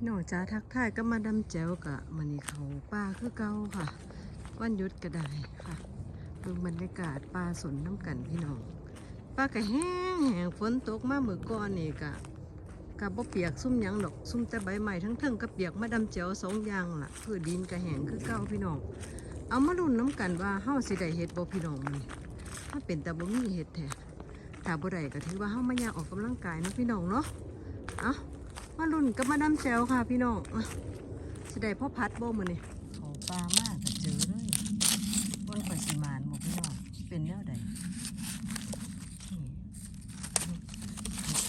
พี่น้องจ้าทักทายก็มาดำแจวกะมันนี่เขาป่าคือเก่าค่ะ วันยุดก็ได้ค่ะเบิ่งบรรยากาศป่าสนน้ำกันพี่น้องป่าก็แห้งแห้งฝนตกมาเมื่อก่อนนี่กะกะบ่เปียกซุ่มยังดอกซุ่มแต่ใบใหม่ทั้งเทิงกับเปียกมาดำแจวสองอย่างล่ะคือดินก็แห้งคือเก่าพี่น้องเอามาลุ้นน้ำกันว่าเฮาสิได้เฮ็ดบ่พี่น้องมันถ้าเป็นแต่บ่มีเฮ็ดแท้ถ้าบ่ได้ก็ถือว่าเฮามายาออกกำลังกายนะพี่น้องเนาะเอ้า มาลุ่นกับมาดำแจวค่ะพี่น้องสด้พ่อพัดโบมือนี่เขาปลามากก็เจอเลยบนปสิมานบ่พี่น้องเป็นแนวใดนี่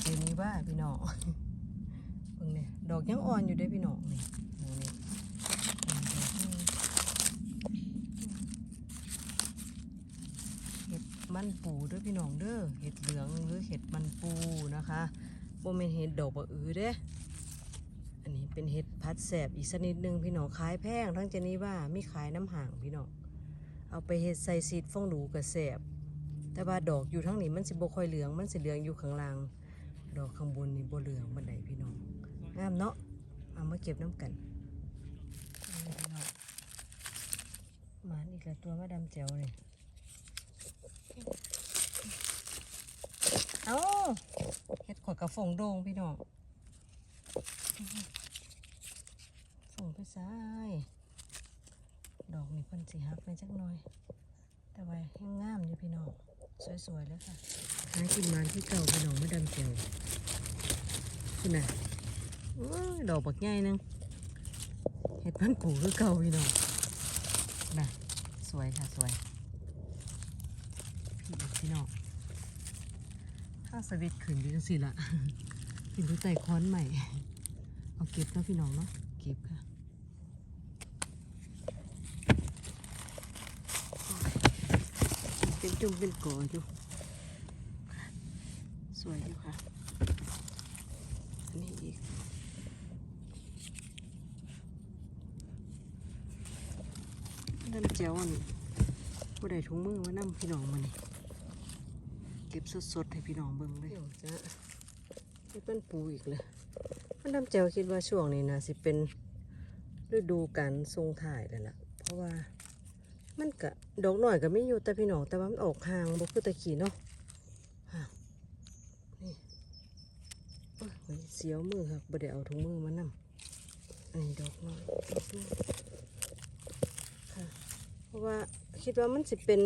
เป็นนี่ว่าพี่น้องเบิ่งเนี่ยดอกยังอ่อนอยู่เด้พี่น้องนี่เห็ดมันปูด้อพี่น้องเด้อเห็ดเหลืองหรือเห็ดมันปูนะคะ บม่นเห็ดดอกบะอือเด้อันนี้เป็นเห็ดพัดแสบอีกชนิดหนึ่งพี่น้องขายแพงทั้งเจนี้ว่ามีขายน้ำห่างพี่น้องเอาไปเห็ดใส่ซีดฟองดูกระแสบ แต่ว่าดอกอยู่ทั้งนี้มันสิบค่อยเหลืองมันสิเหลืองอยู่ข้างล่าง ดอกข้างบนนี่บเหลืองบันไดพี่น้องงามเนาะเอามาเก็บน้ำกันนี่พี่น้องหมาอีกแล้วตัวมาดำแจ๋วเลยเอ้า ขวดกระฟงโดงพี่น้องส่งไปซ้ายดอกนี่เพิ่นสีฮักไปจักหน่อย แต่ว่ายังงามอยู่พี่น้องสวยๆเลยค่ะหากินมันที่เก่าพี่น้องไม่ดำเจียวคุณน่ะโอ้ยดอกบักใหญ่นึงเห็ดพันปูคือเก่าพี่น้องน่ะสวยค่ะสวยพี่พี่น้อง ถ้าสวิตขึ้นอยู่จังสิละขึ้นดูไต่ค้อนใหม่ เอาเก็บนะพี่น้องเนาะ เก็บค่ะเป็นจุ่มเป็นก่ออยู่ สวยอยู่ค่ะ อันนี้อีกน้ำเจียวอันผู้ใดถุงมือมาน้ำพี่น้องมานี่ เก็บสดๆให้พี่น้องเบิ่งเลยจ้ะนี่เป็นปูอีกเลยมันน้ำเจวคิดว่าช่วงนี้นะสิเป็นฤดูการทรงถ่ายแล้วล่ะ เพราะว่ามันกะดอกหน่อยก็ไม่อยู่แต่พี่น้องแต่ว่ามันออกห่างบ่คือตะกี้เนาะห่างนี่โอ้ยเสียวมือครับบ่ได้เอาถุงมือมานำอันนี้ดอกน้ดอกน้อยค่ะเพราะว่าคิดว่ามันสิเป็น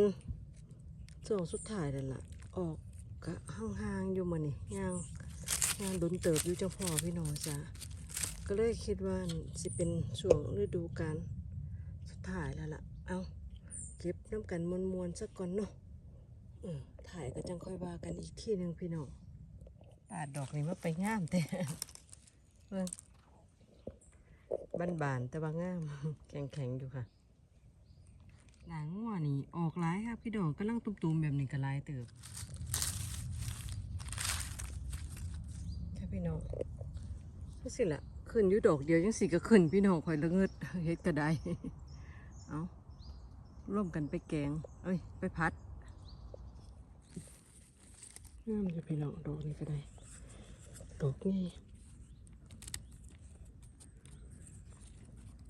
ช่วงสุดท้ายแล้วล่ะ ออกกะห่างๆอยู่มานี่ย่างงานดุนเติบอยู่เจ้าพ่อพี่น้องจ้ะก็เลยคิดว่าสิเป็นช่วงฤดูกาลสุดท้ายแล้วล่ะ เอาเก็บน้ำกันมวนมวนๆสักก่อนเนาะถ่ายก็จังค่อยว่ากันอีกที่หนึ่งพี่น้องปาดดอกนี่มาไปงามแต่เบิ่งบานๆแต่ว่างาม แข็งๆอยู่ค่ะ หลางงัวนี่ ออกหลายครับพี่ดอกกำลังตุ้มๆแบบนี้ก็หลายเติบค่ะพี่น้องก็สิละขึ้นยูดอกเดียวยังสิก็ขึ้นพี่น้องคอยละเงิดเฮ็ดก็ไดเอาร่วมกันไปแกง เอ้ย ไปพัดงามอยู่พี่น้องดอกนี้ก็ได้ดอกนี่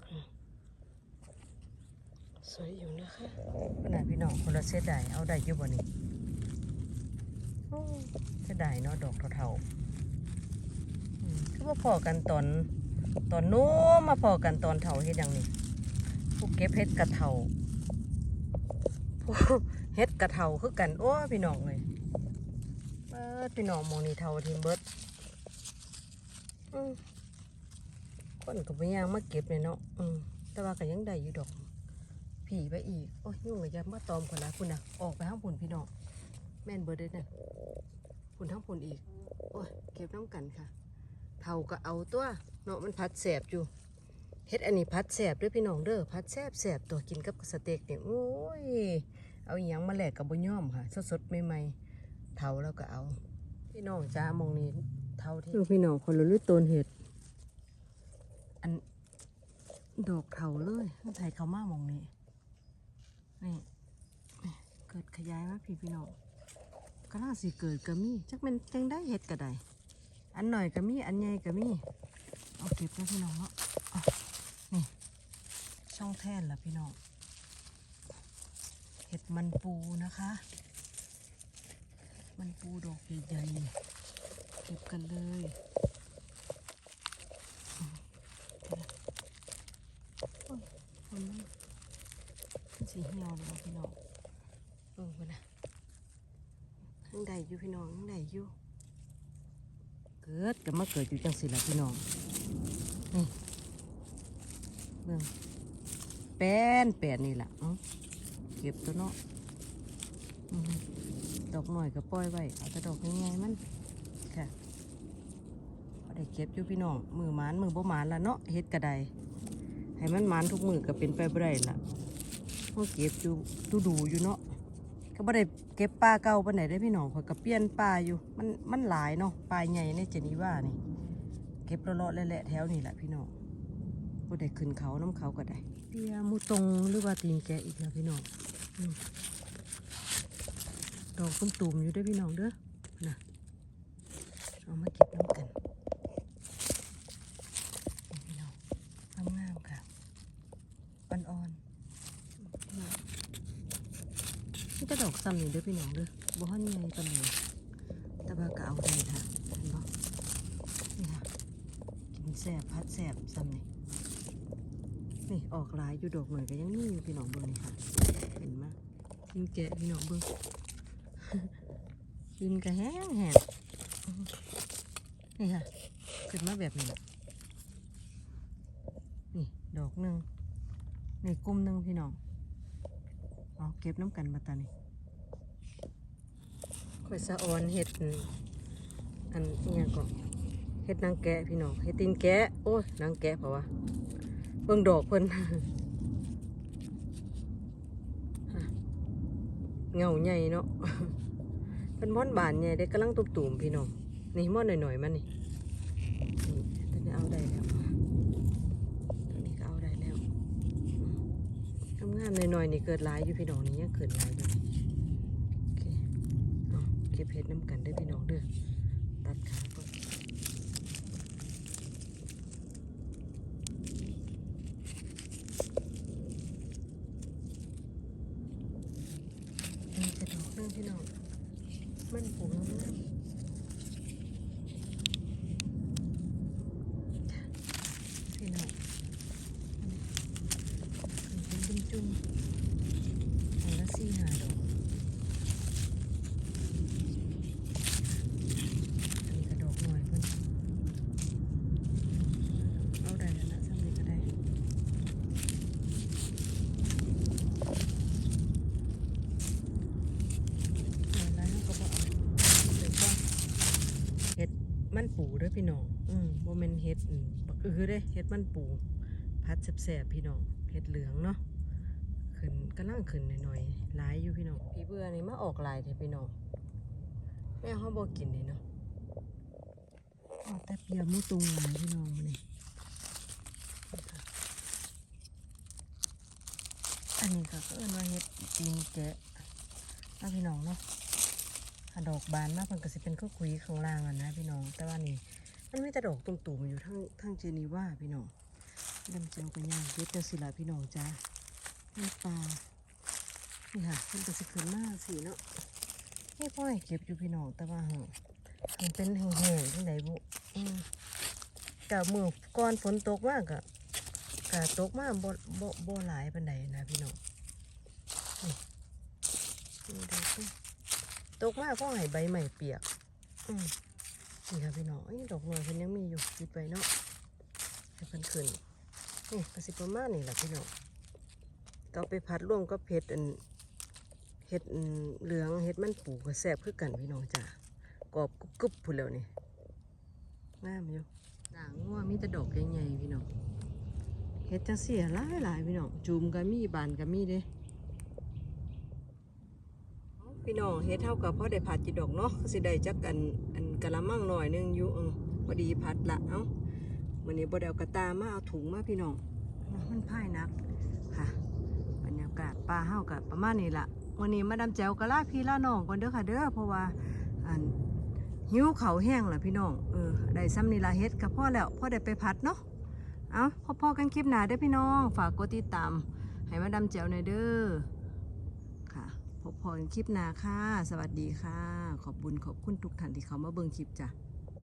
ค่ะ สวยอยู่นะคะขนาดพี่น้องคนละเสียดายเอาได้อยู่บ่นี่เสียดายเนาะดอกเท่าๆคือว่าพอกันตอนตอนโน้มาพอกันตอนเถาเฮ็ดยังนี่ผู้เก็บเฮ็ดกระเถาผู้เฮ็ดกระเถาคือกันโอ้พี่น้องเลยเบิดพี่น้องมองนี่เถาทิ้งเบิดอืมคนกับพยางมาเก็บเลยเนาะแต่ว่าก็ยังได้อยู่ดอก ผีไปอีก โอ้ยยุ่งเลยจะมาตอมคนละคุณนะออกไปห้างผุนพี่น้องแม่นเบิดเด้อนั่นผุนทั้งผุนอีก โอ้ยเก็บน้ำกันค่ะเท่าก็เอาตัวเนาะมันพัดแสบอยู่เฮ็ดอันนี้พัดแสบด้วยพี่น้องเด้อพัดแสบแสบตัวกินกับสเต็กเนี่ยโอ้ยเอาอหยังมาแหลกกับบุญย่อมค่ะสดๆใหม่ๆเท่าแล้วก็เอา พี่น้องจ้ามองนี้เท่าที่พี่น้องคนละลุต้นเห็ดอันดอกเท่าเลยมันไทยเขามามองนี้ นี่เกิดขยายมาพี่พี่น้องก็น่าสิเกิดก็มีจักเป็นจังได้เห็ดก็ได้อันหน่อยก็มีอันใหญ่ก็มีเอาเก็บแล้วพี่น้องเนาะอะนี่ช่องแท่นละพี่น้องเห็ดมันปูนะคะ มันปูดอกใหญ่ๆเก็บกันเลยอืมเดี๋ยวนะโอ้ยมันมันมัน สีเหี่ยวเลยว่ะพี่น้องเออวันนะยังได้อยู่พี่น้องยังได้อยู่เกิดก็มาเกิดอยู่จังสิละพี่น้องนี่เบิ่งแป้นแป้นนี่แหละเอ้าเก็บตัวเนาะอือหือดอกหน่อยก็ปล่อยไว้เอาแต่ดอกง่ายๆมันค่ะพอได้เก็บอยู่พี่น้องมือหมานมือบ่หมานละเนาะเฮ็ดกระไดให้มันหมานทุกมือก็เป็นไปบ่ได้ละ เฮาเก็บอยู่ดูดูอยู่เนาะก็บ่ได้เก็บปลาเก่าปาไหนได้พี่น้องข่อยก็เปลี่ยนปลาอยู่ มันมันหลายเนาะปลาใหญ่ในเจนีว่านี่ เก็บเลาะๆแหละแถวนี่แหละพี่น้องบ่ได้ขึ้นเขาน้ำเขาก็ได้เปียมูตรงหรือว่าตีนแกอีกแล้วพี่น้องดอกตุ้มตุ่มอยู่เด้วยพี่น้องเด้อนะเอามาเก็บน้ำกันนี่พี่น้องงามๆค่ะอ่อนๆพี่น้อง นี่จะดอกซ้ำนี่เด้อพี่น้องเด้อบ่ฮ้อนใหญ่ปานใดแต่ว่าก็เอาได้ค่ะเห็นบ่นี่ค่ะกินแสบพัดแสบซ้ำนี่นี่ออกลายอยู่ดอกหน่อยก็ยังมีอยู่พี่น้องเบิ้งนี่ค่ะเห็นไหมกินแกะพี่น้องเบิ้งกินกระแห้งแห้งนี่ค่ะขึ้นมาแบบนี้นี่ดอกหนึ่งนี่กลุ่มหนึ่งพี่น้อง เอาเก็บน้ำกันมาตานี่ข่อยสะออนเห็ดอันเนี้ยก่อนเฮ็ดนางแกะพี่น้องเฮ็ดตีนแกะโอ้ยนางแกะเพราะว่าเบิ่งดอกเพิ่นเงาใหญ่เนาะเพิ่นม่อนบานใหญ่ได้กำลังตุ่มๆพี่น้องนี่ม่อนหน่อยๆมันนี่ตอนนี้เอาได้แล้วตอนนี้ก็เอาได้แล้วทำ งามๆหน่อยๆนี่เกิดหลายอยู่พี่น้องนี่ยังเกิดหลายอยู่โอเคเอาเก็บเห็ดน้ำกันเด้พี่น้องเด้อตัดขาก่อนนี่จะดอกเรื่องพี่น้องมันปูงามๆพี่น้องเป็นจุ่มจุ่มๆอันละสี่ห้าดอก อันนี้ก็ดอกหน่อยเพิ่นเอาได้แล้วนะซ้ำนี้ก็ได้ เออแล้วเราก็บอกเอาเดี๋ยวก็เห็ดมันปูเด้วย พี่น้อง อืมโมเมนเห็ดอืมบักอือเด้เห็ดมันปูพัดแสบๆพี่น้องเห็ดเหลืองเนาะขึ้นกำลังขึ้นหน่อยๆหลายอยู่พี่น้องพี่เบื่อนี่มาออกหลายเถอะพี่น้องแม่เขาบอกกินนี่เนาะเอาแต่เปียกมูตุงหลายพี่น้องมานี่อันนี้ก็เอิ้นว่าเห็ดตีนแกะเอาพี่น้องเนาะถ้าดอกบานมากมันก็สิเป็นก็คุยข้างล่างอะนะพี่น้อง แต่ว่านี่ มันไม่แต่ดอกตุ่มๆอยู่ทั้งทั้งเจนีว่าพี่น้องดำเจียวกันย่างเย็ดเจอสิละพี่น้องจ้าน้ำปลานี่ค่ะมันก็สิขึ้นมากสิเนาะนี่พ่อให้เก็บอยู่พี่น้องแต่ว่าเหอะมันเป็นแห้งๆที่ไหนบุกับมือก่อนฝนตกมากกะกะตกมากบ่บ่บ่หลายปานใดนะพี่น้องตกมากเพราะไห้ใบใหม่เปียก อืม นี่ค่ะพี่น้องดอกหน่อยเพิ่นยังมีอยู่ปิดไว้เนาะให้เพิ่นขึ้นนี่กระสิประมาณนี่แหละพี่น้องก็เอไปพัดร่วมก็เผ็ดอันเห็ดเหลืองเห็ดมันปูก็แซ่บคือกันพี่น้องจ้ากรอบกรุบๆพุ่นแล้วนี่งามอยู่ด่างงัวมีแต่ดอกใหญ่ๆพี่น้องเห็ดจังซี่หลายหลายๆพี่น้องจูมก็มีบานก็มีเด้ พี่น้องเฮ็ดเท่ากับพ่อได้ผัดจีดอกเนาะสิได้จักกันอันกะละมังหน่อยนึงอยู่พอดีผัดละเอ้าวันนี้บ่ได้เอากระตามาเอาถุงมาพี่น้องมันพ่ายนักค่ะบรรยากาศปลาเฮากับประมาณนี้ละวันนี้มาดำแจวกะลาพี่ล่าน้องกันเด้อค่ะเด้อเพราะว่าอันหิวเขาแห้งล่ะพี่น้องเออได้ซ้ำนี่ละเฮ็ดกับพ่อแล้วพ่อได้ไปผัดเนาะเอาพ่อๆกันคลิปหนาเด้อพี่น้อง ฝากกดติดตามให้มาดำแจวหน่อยเด้อ พบพอคลิปหน้าค่ะ สวัสดีค่ะ ขอบบุญขอบคุณทุกท่านที่เขามาเบิ่งคลิปจ้ะ